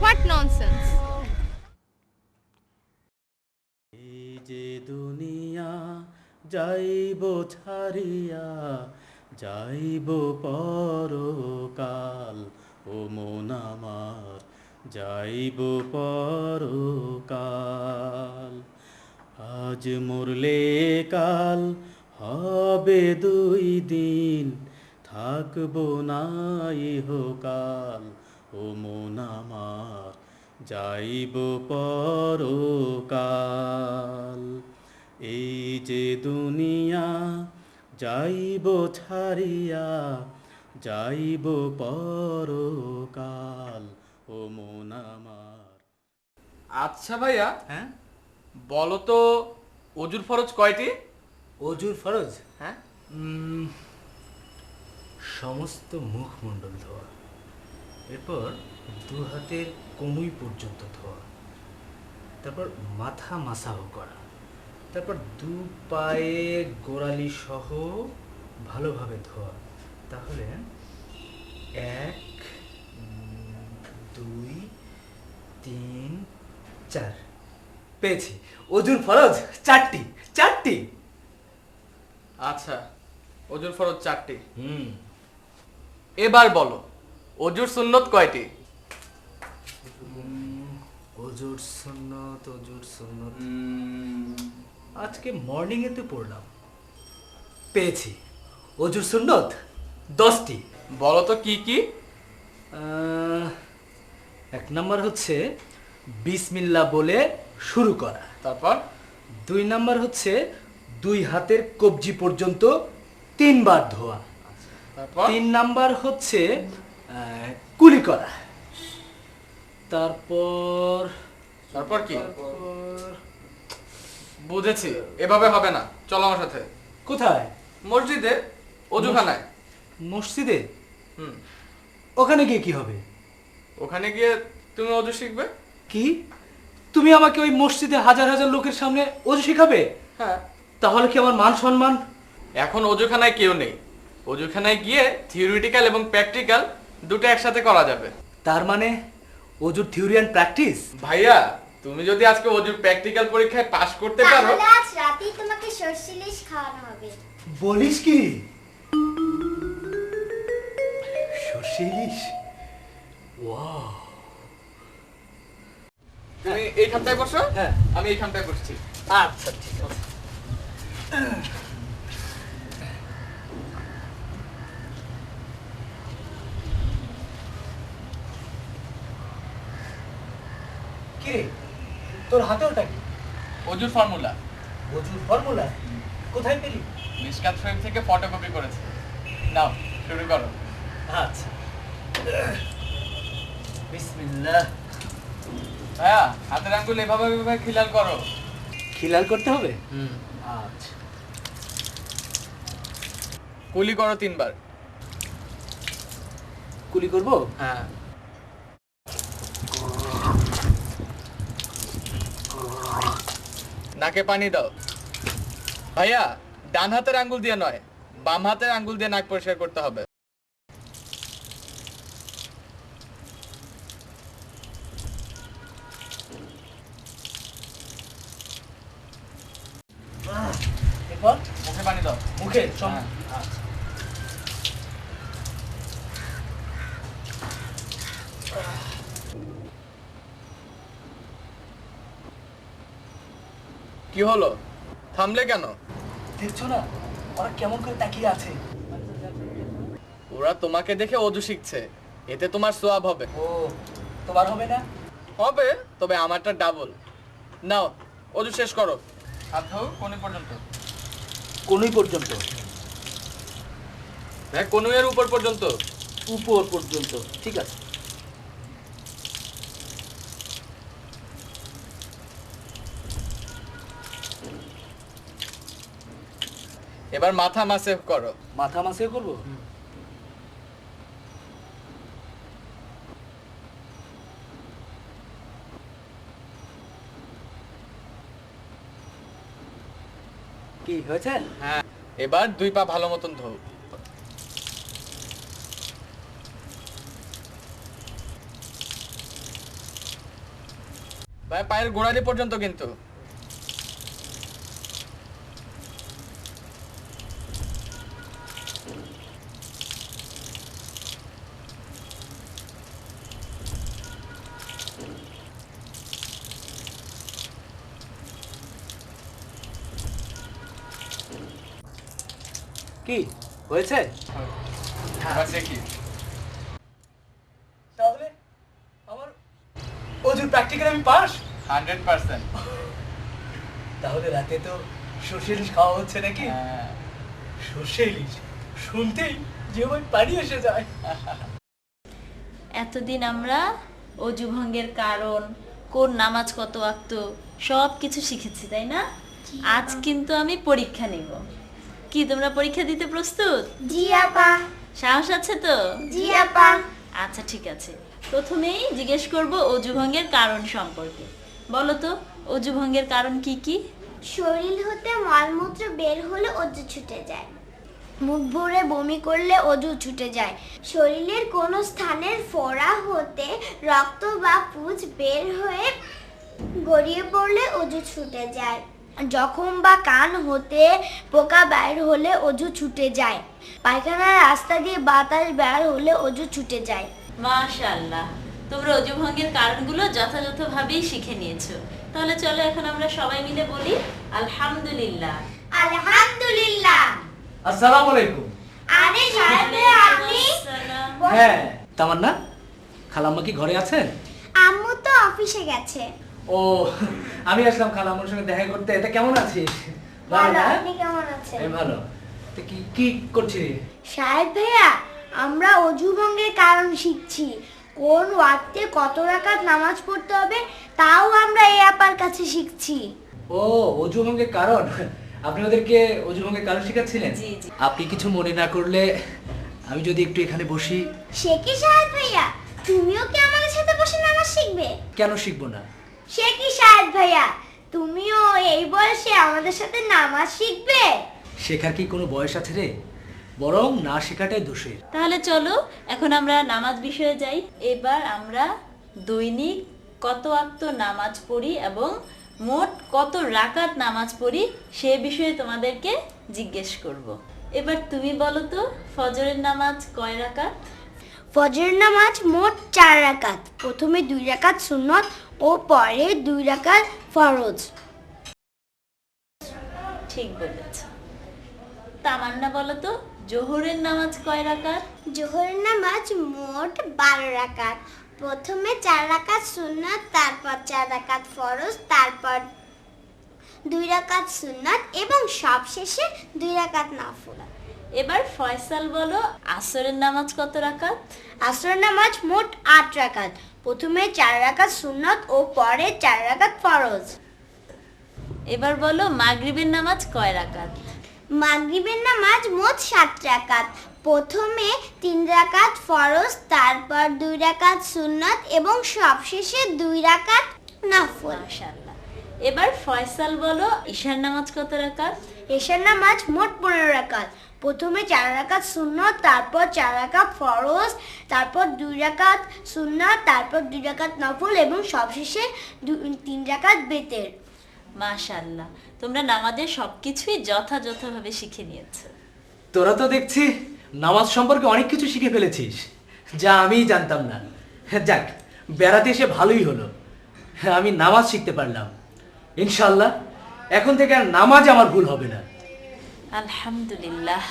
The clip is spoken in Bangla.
হোয়াট ননসেন্স এই যে দুনিয়া, যাইব ছাড়িয়া, যাইব পরকাল। ও মন আমার, যাইব পরকাল। আজ মরলে কাল, হবে দুই দিন। থাকব না ইহকাল। ও মন আমার যাইব পরকাল। এই যে দুনিয়া যাইব ছাড়িয়া যাইব পরকাল। ও মন আমার আচ্ছা ভাইয়া হ্যাঁ? বলো তো অজুর ফরজ কয়টি? অজুর ফরজ? হ্যাঁ? সমস্ত মুখমণ্ডল ধোয়া। এরপর দু হাতের কনুই পর্যন্ত ধোয়া। তারপর মাথা মাসাহ করা। তারপর দু পায়ে গোড়ালি সহ ভালোভাবে ধোয়া। তাহলে এক দুই তিন চার। পেয়েছি। অজুর ফরজ চারটি চারটি। আচ্ছা অজুর ফরজ চারটি। হুম। এবার বলো। অজুর সুন্নত কয়টি? অজুর সুন্নত অজুর সুন্নত। আজকে মর্নিং এতে পড়লাম। পেয়েছি। অজুর সুন্নত? দশটি। বলো তো কি কি? আহ, এক নম্বর হচ্ছে বিসমিল্লা বলে শুরু করা। তারপর? দুই নাম্বার হচ্ছে দুই হাতের কবজি পর্যন্ত তিনবার ধোয়া। তারপর? তিন নাম্বার হচ্ছে কুলি করা। তারপর তারপর কি? বুঝেছি এভাবে হবে না। চলো আমার সাথে। কোথায়? মসজিদে অজুখানায়। মসজিদে? হুম। ওখানে গিয়ে কি হবে? ওখানে গিয়ে তুমি অজু শিখবে? কি? তুমি আমাকে ওই মসজিদে হাজার হাজার লোকের সামনে অজু শেখাবে? হ্যাঁ। তাহলে কি আমার মান সম্মান? এখন অজুখানায় কেউ নেই। অজুখানায় গিয়ে থিওরিটিক্যাল এবং প্র্যাকটিক্যাল দুটো একসাথে করা যাবে। তার মানে অজুর থিওরি অ্যান্ড প্র্যাকটিস ভাইয়া তুমি যদি আজকে অজুর প্র্যাকটিক্যাল পরীক্ষায় পাশ করতে পারো। তাহলে আজ রাতেই তোমাকে সর্ষে ইলিশ খাওয়ানো হবে। বলিস কি? সর্ষে ইলিশ? ওয়াও। তুমি এইখানটায় বসো। হ্যাঁ। আমি এইখানটায় বসছি। আচ্ছা ঠিক আছে কি রে তোর হাতে ওটা কি? অজুর ফর্মুলা। অজুর ফর্মুলা? কোথায় পেলি? মিসকাত ফ্রেম থেকে ফটোকপি করেছে। নাও শুরু করো। আচ্ছা। বিসমিল্লাহ। ভাইয়া হাতের আঙ্গুল এভাবে এভাবে খিলাল করো। খিলাল করতে হবে? হুম। আচ্ছা। কুলি করো তিনবার। কুলি করব? হ্যাঁ। নাকে পানি দাও। ভাইয়া ডান হাতের আঙ্গুল দিয়ে নয় বাম হাতের আঙ্গুল দিয়ে নাক পরিষ্কার করতে হবে। মুখে পানি দাও। মুখে সব হ্যাঁ। আচ্ছা কি হলো? থামলে কেন? দেখছ না ওরা কেমন করে তাকিয়ে আছে? ওরা তোমাকে দেখে অজু শিখছে। এতে তোমার সোয়াব হবে। ও তোমার হবে না? হবে তবে আমারটা ডাবল নাও অজু শেষ করো। হাত ধো কোনে পর্যন্ত। কোনই পর্যন্ত। হ্যাঁ কনুয়ের উপর পর্যন্ত। উপর পর্যন্ত ঠিক আছে। এবার মাথা মাসে করো। মাথা মাসে করব? কি হয়েছে? হ্যাঁ এবার দুই পা ভালো মতন ধো। ভাই পায়ের গোড়ালি পর্যন্ত কিন্তু। কি? হয়েছে? দেখি তাহলে আমার অজুর প্র্যাকটিক্যাল আমি পাস? Hundred percent. তাহলে রাতে তো সর্ষে ইলিশ খাওয়া হচ্ছে নাকি? হ্যাঁ। সর্ষে ইলিশ শুনতেই যে ওই পানি এসে যায়। এতদিন আমরা অজু ভঙ্গের কারণ কোন নামাজ কত আক্ত সব কিছু শিখেছি তাই না? আজ কিন্তু আমি পরীক্ষা নিব। কি তোমরা পরীক্ষা দিতে প্রস্তুত? জি আপা। সাহস আছে তো? জি আপা। আচ্ছা ঠিক আছে। প্রথমেই জিজ্ঞেস করব অজু ভঙ্গের কারণ সম্পর্কে। বলো তো অজু ভঙ্গের কারণ কি কি? শরীর হতে মলমূত্র বের হলে অজু ছুটে যায়। মুখ ভরে বমি করলে অজু ছুটে যায়। শরীরের কোনো স্থানের ফোড়া হতে রক্ত বা পুজ বের হয়ে গড়িয়ে পড়লে অজু ছুটে যায়। জখম বা কান হতে পোকা বের হলে অজু ছুটে যায়। পায়খানার রাস্তা দিয়ে বাতাস বের হলে অজু ছুটে যায়। মাশাআল্লাহ। তোমরা অজু ভঙ্গের কারণগুলো যথাযথভাবেই শিখে নিয়েছো। তাহলে চলো এখন আমরা সবাই মিলে বলি আলহামদুলিল্লাহ। আলহামদুলিল্লাহ। আসসালামু আলাইকুম আরে সাহেব আপনি। হ্যাঁ। তামান্না খালাম্মা কি ঘরে আছেন? আম্মু তো অফিসে গেছে। ও আমি আসলাম খালাম্মার সঙ্গে দেখা করতে। এটা কেমন আছিস? ভালো ভালো আপনি কেমন আছেন? আমি ভালো। তো কি কি করছিস সাহেব ভাইয়া আমরা অজু ভঙ্গের কারণ শিখছি। কোন ওয়াক্তে কত রাকাত নামাজ পড়তে হবে তাও আমরা এই আপার কাছে শিখছি। ও অজু ভঙ্গের কারণ? আপনি ওদেরকে অজু ভঙ্গের কারণ শেখাচ্ছিলেন? জি, জি। আপনি কিছু মনে না করলে আমি যদি একটু এখানে বসি। সে কি সাহেব ভাইয়া? তুমিও কি আমাদের সাথে বসে নামাজ শিখবে? কেন শিখব না? সে কি সাহেব ভাইয়া? তুমিও এই বয়সে আমাদের সাথে নামাজ শিখবে? শেখার কি কোনো বয়স আছে রে? বরং না শেখাটাই দোষের। তাহলে চলো এখন আমরা নামাজ বিষয়ে যাই। এবার আমরা দৈনিক কত আক্ত নামাজ পড়ি এবং মোট কত রাকাত নামাজ পড়ি সে বিষয়ে তোমাদেরকে জিজ্ঞেস করব। এবার তুমি বলো তো ফজরের নামাজ কয় রাকাত? ফজর নামাজ মোট চার রাকাত। প্রথমে দুই রাকাত সুন্নত ও পরে দুই রাকাত ফরজ। ঠিক বলেছ। তামান্না বলো তো জোহরের নামাজ কয় রাকাত? জোহর নামাজ মোট বারো রাকাত। প্রথমে চার রাকাত সুন্নাত তারপর চার রাকাত ফরজ তারপর দুই রাকাত সুন্নাত এবং সবশেষে দুই রাকাত নফল। এবার ফয়সাল বলো আসরের নামাজ কত রাকাত? আসর নামাজ মোট আট রাকাত। প্রথমে চার রাকাত সুন্নাত ও পরে চার রাকাত ফরজ। এবার বলো মাগরিবের নামাজ কয় রাকাত? মাগরিবের নামাজ মোট সাত রাকাত। প্রথমে তিন রাকাত ফরজ তারপর দুই রাকাত সুন্নত এবং সবশেষে দুই রাকাত নফল। এবার ফয়সাল বলো ঈশার নামাজ কত রাকাত? এশার নামাজ মোট পনেরো রাকাত। প্রথমে চার রাকাত সুন্নত তারপর চার রাকাত ফরজ তারপর দুই রাকাত সুন্নাত তারপর দুই রাকাত নফল এবং সবশেষে দু- তিন রাকাত বেতের। মাশাআল্লাহ। তোমরা নামাজের সবকিছুই যথাযথভাবে শিখে নিয়েছো। তোরা তো দেখছি নামাজ সম্পর্কে অনেক কিছু শিখে ফেলেছিস যা আমিই জানতাম না। যাক বেড়াতে এসে ভালোই হলো। হ্যাঁ আমি নামাজ শিখতে পারলাম। ইনশাল্লাহ এখন থেকে আর নামাজ আমার ভুল হবে না। আলহামদুলিল্লাহ।